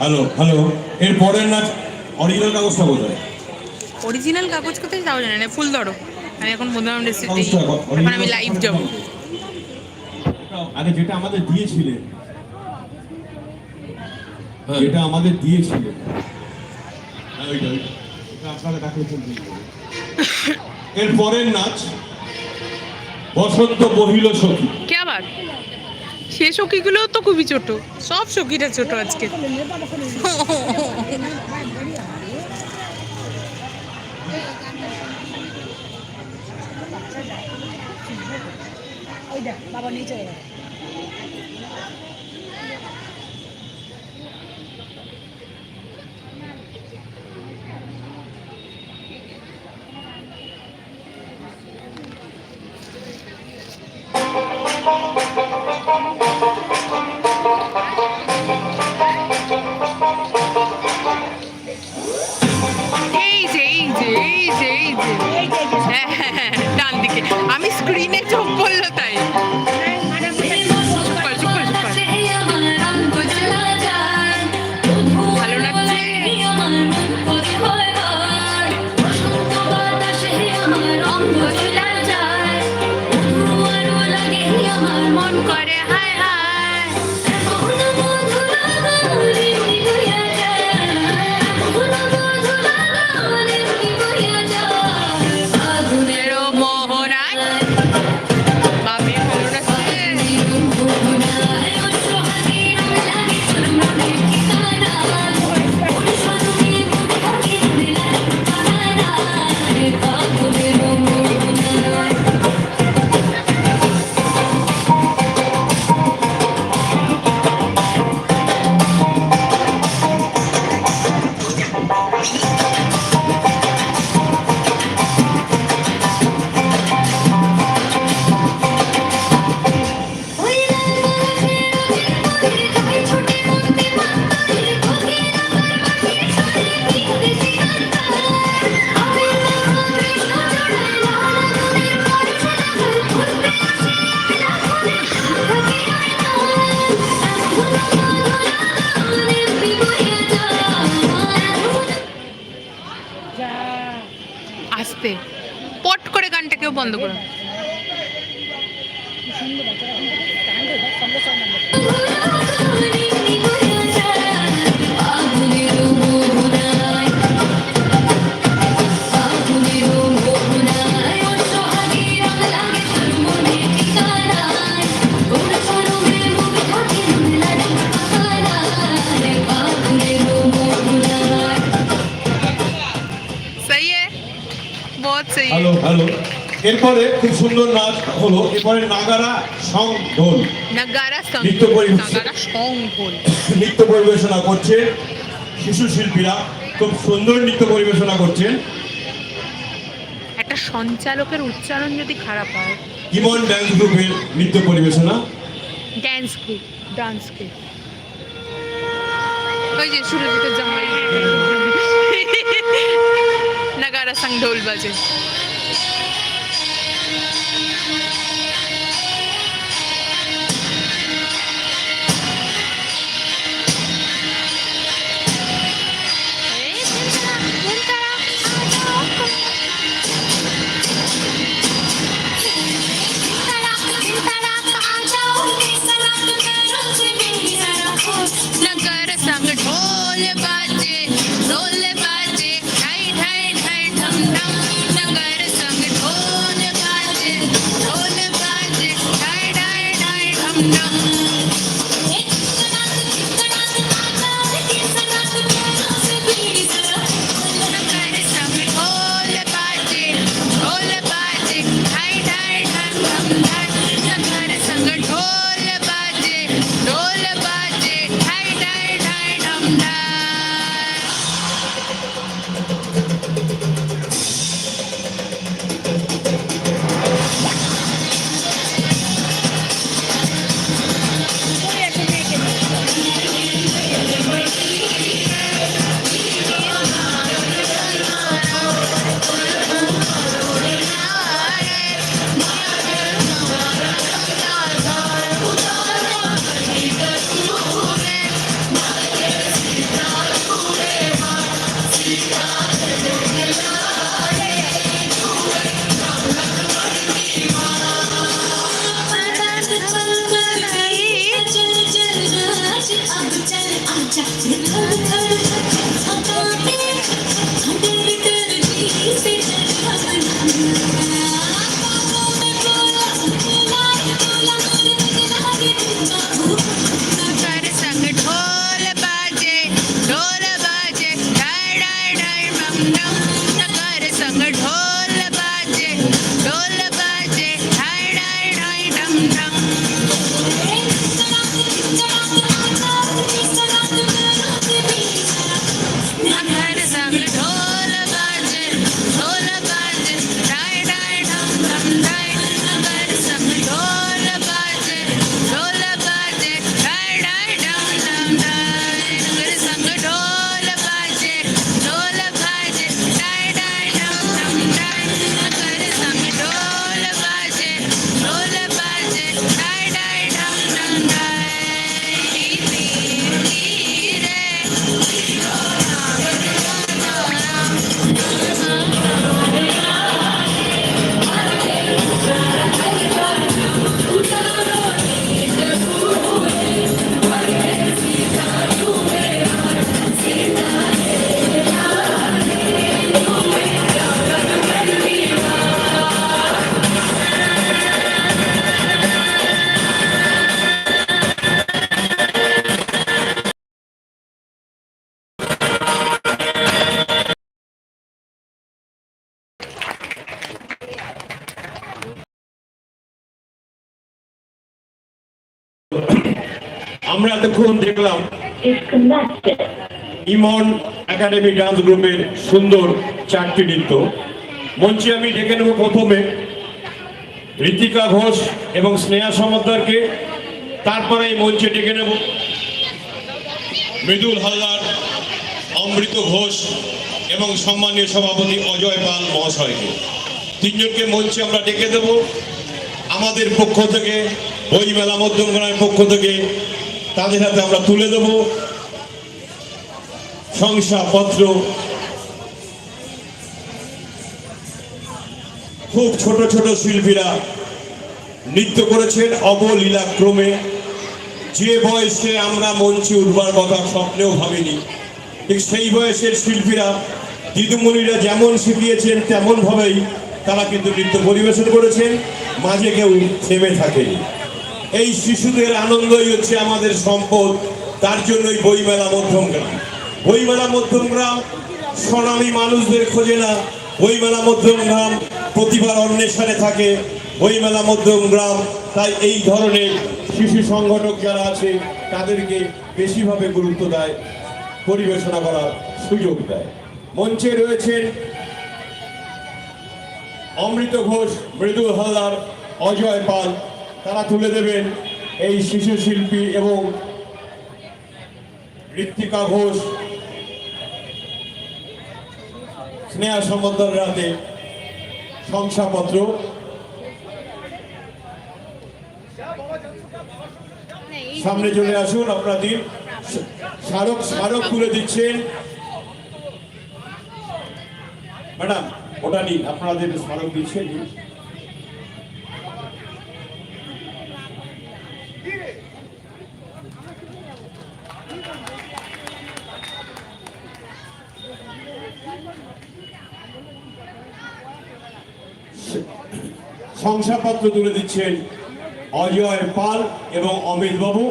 Hello hello এর পরের নাচ অরিজিনাল কাগজটা কোথায় অরিজিনাল কাগজ কোথায় যাও জানে না ফুল ধরো। আমি এখন রেসিপি এখন আমি লাইভ যাব। আরে যেটা আমাদের দিয়েছিলে যেটা আমাদের দিয়েছিলে। হ্যাঁ। এর পরের নাচ বসন্ত বহিল সখী। কে আবার? সে সখীগুলোও তো খুবই ছোট। সব সখীরা ছোট আজকে। বাবা নিচে গেল এই এরপরে খুব সুন্দর নাচ হলো। এরপরে নাগারা সং ঢোল নৃত্য পরিবেশন নৃত্য পরিবেশনা করছে শিশু শিল্পীরা। খুব সুন্দর নৃত্য পরিবেশনা করছেন। একটা সঞ্চালকের উচ্চারণ যদি খারাপ হয়। ইমন ড্যান্স গ্রুপের নৃত্য পরিবেশনা। ড্যান্স গ্রুপ ডান্স গ্রুপ ওই যে সুরজিতের জামাই। নাগারা সাং ঢোল বাজে। あぶちゃんあぶちゃん আমরা এতক্ষণ দেখলাম ইমন একাডেমি ডান্স গ্রুপের সুন্দর চারটি নৃত্য। মঞ্চে আমি ডেকে নেব প্রথমে ঋতিকা ঘোষ এবং স্নেহা সমদ্দারকে তারপরে এই মঞ্চে ডেকে নেব মৃদুল হালদার অমৃত ঘোষ এবং সম্মানীয় সভাপতি অজয় পাল মহাশয়কে। তিনজনকে মঞ্চে আমরা ডেকে দেব। আমাদের পক্ষ থেকে বই মেলা মধ্যমগ্রামের পক্ষ থেকে তাদের হাতে আমরা তুলে দেবো শংসাপত্র। খুব ছোট ছোট শিল্পীরা নৃত্য করেছেন অবলীলাক্রমে। যে বয়সে আমরা মঞ্চে উঠবার কথা স্বপ্নেও ভাবিনি, ঠিক সেই বয়সের শিল্পীরা, দিদুমণিরা যেমন শিখিয়েছেন তেমনভাবেই তারা কিন্তু নৃত্য পরিবেশন করেছেন, মাঝে কেউ থেমে থাকেনি। এই শিশুদের আনন্দই হচ্ছে আমাদের সম্পদ, তার জন্যই বইমেলা মধ্যম গ্রাম বইমেলা মধ্যম গ্রাম সোনালী মানুষদের খোঁজে না। বইমেলা মধ্যম গ্রাম প্রতিভার অন্বেষণে থাকে। বইমেলা মধ্যম গ্রাম তাই এই ধরনের শিশু সংগঠক যারা আছে, তাদেরকে বেশিভাবে গুরুত্ব দেয়, পরিবেশনা করার সুযোগ দেয়। মঞ্চে রয়েছেন অমৃত ঘোষ মৃদুল হালদার, অজয় পাল। তারা তুলে দেবেন এই শিশু শিল্পী এবং ঋত্বিকা ঘোষ স্নেহা সম্বন্ধের রাতে শংসাপত্র। সামনে চলে আসুন আপনাদের স্মারক স্মারক তুলে দিচ্ছেন। ম্যাডাম, ওটা নিন, আপনাদের স্মারক দিচ্ছেন। শংসাপত্র তুলে দিচ্ছেন অজয় পাল এবং অমিত বাবু।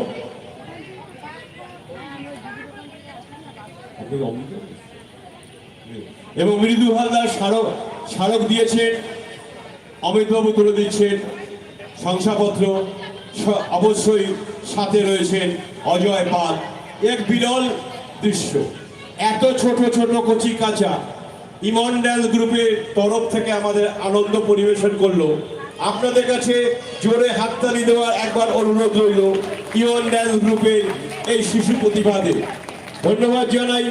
এবং মৃদু হালদার স্মারক স্মারক দিয়েছেন। অমিতবাবু তুলে দিচ্ছেন শংসাপত্র। অবশ্যই সাথে রয়েছেন অজয় পাল। এক বিরল দৃশ্য। এত ছোট ছোট কচি কাঁচা। ইমন গ্রুপের তরফ থেকে আমাদের আনন্দ পরিবেশন করল। আপনাদের কাছে জোরে হাততালি দেওয়ার একবার অনুরোধ রইল ইমন ড্যান্স গ্রুপের এই শিশু প্রতিভাদের ধন্যবাদ জানাই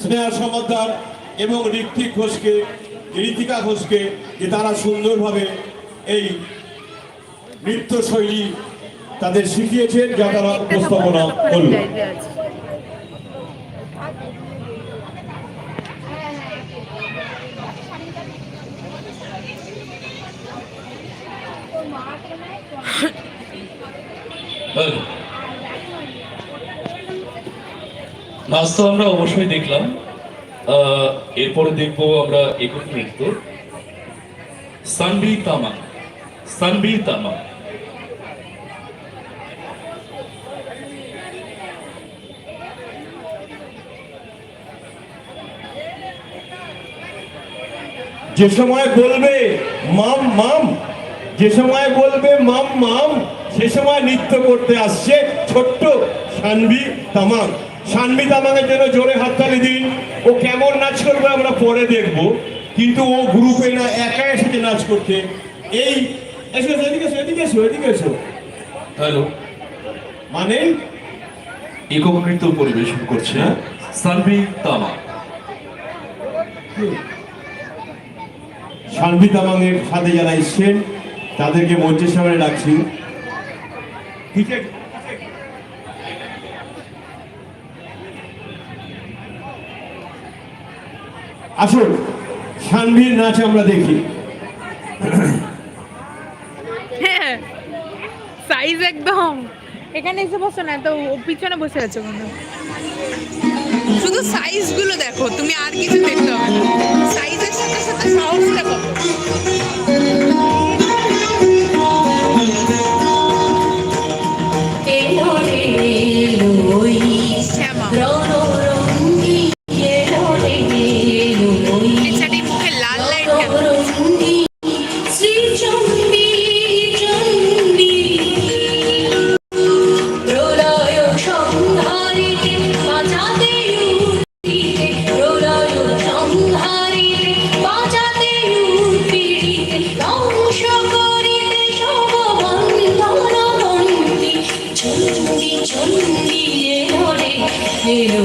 স্নেহা সমাদ্দার এবং ঋত্বিক ঘোষকে ঋতিকা ঘোষকে, যে তারা সুন্দরভাবে এই নৃত্যশৈলী তাদের শিখিয়েছেন, যা তারা উপস্থাপনা করল। নাচ তো আমরা অবশ্যই দেখলাম। এরপরে দেখব আমরা একক নৃত্য। সানবি তামা সানবি তামা। যে সময় বলবে মাম মাম, যে সময় বলবে মাম মাম, সে সময় নৃত্য করতে আসছে ছোট্ট সানবি তামাং। সানবি তামাংয়ের জন্য জোরে হাততালি দিন। ও কেমন নাচ করবে আমরা পরে দেখব। কিন্তু ও গ্রুপে না একা এসেছে নাচ করতে। এই এসো এদিকে এসো এদিকে এসো এদিকে এসো। হ্যালো। মানে? একক নৃত্য পরিবেশন করছে সানবি তামা। সানবি তামাংয়ের সাথে যারা এসছেন তাদেরকে মঞ্চের সামনে রাখছি ঠিক আছে আসুন সানভীর নাচ আমরা দেখি। হ্যাঁ সাইজ একদম। এখানে এসে বসো না তো ও পিছনে বসে আছো কোনো? শুধু সাইজগুলো দেখো, তুমি আর কিছু দেখতে হবে সাইজের সাথে সাথে সাহসটা কত চণ্ডী চণ্ডী এলো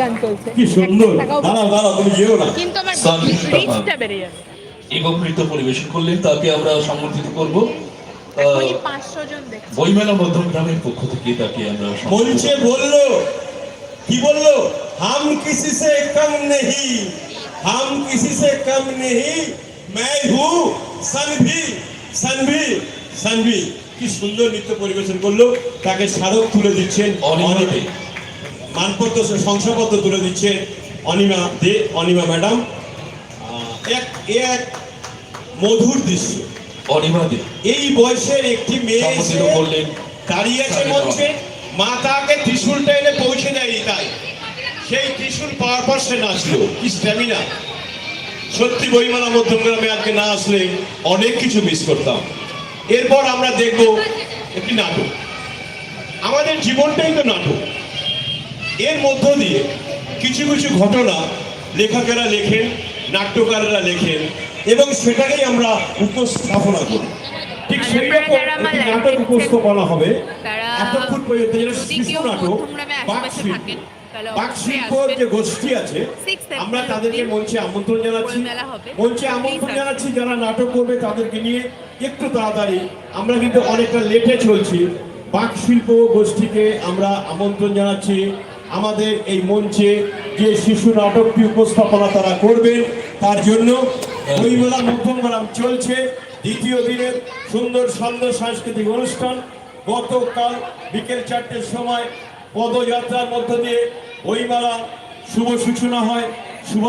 গান চলছে। কি সুন্দর। দাঁড়াও দাঁড়াও তুমি যেও না। কিন্তু আমার রিচটা বেড়ে যাবে একক নৃত্য পরিবেশন করলে তাকে আমরা সম্মানিত করব। বইমেলা মধ্যম গ্রামের পক্ষ থেকে তাকে আমরা মঞ্চে বলল কি বলল? হাম কিসি সে কম নেহি হাম কিসি সে কম নেহি मैं हूँ সনভি সনভি সনভি। কি সুন্দর নৃত্য পরিবেশন করল। তাকে স্মারক তুলে দিচ্ছেন অনিমাতে। মানপত্র শংসাপত্র তুলে দিচ্ছে অনিমা দে অনিমা ম্যাডাম। এক এক মধুর দৃশ্য। অনিমা দে। এই বয়সের একটি মেয়ে করলেন দাঁড়িয়ে আছে মঞ্চে। মা তাকে ত্রিশূলটা এনে পৌঁছে দেয়নি তাই। সেই ত্রিশূল পাওয়ার পর সে নাচলো। কি স্ট্যামিনা সত্যি বইমেলা মধ্যমগ্রামে আজকে না আসলে অনেক কিছু মিস করতাম। এরপর আমরা দেখব একটি নাটক। আমাদের জীবনটাই তো নাটক। এর মধ্য দিয়ে কিছু কিছু ঘটনা লেখকেরা লেখেন নাট্যকাররা লেখেন এবং সেটাকেই আমরা উপস্থাপনা করি। ঠিক সেই রকম নাটক উপস্থাপনা হবে। এতক্ষণ পর্যন্ত যেটা শিশু নাটক বাকশিল্প। যে গোষ্ঠী আছে আমরা তাদেরকে মঞ্চে আমন্ত্রণ জানাচ্ছি। মঞ্চে আমন্ত্রণ জানাচ্ছি যারা নাটক করবে তাদেরকে নিয়ে। একটু তাড়াতাড়ি আমরা কিন্তু অনেকটা লেটে চলছি। বাক শিল্প গোষ্ঠীকে আমরা আমন্ত্রণ জানাচ্ছি। আমাদের এই মঞ্চে যে শিশু নাটকটি উপস্থাপনা তারা করবেন, তার জন্য বইমেলা মধ্যমগ্রাম চলছে। দ্বিতীয় দিনের সুন্দর সুন্দর সাংস্কৃতিক অনুষ্ঠান। গতকাল বিকেল চারটের সময় পদযাত্রার মধ্য দিয়ে বইমেলা শুভ সূচনা হয়। শুভ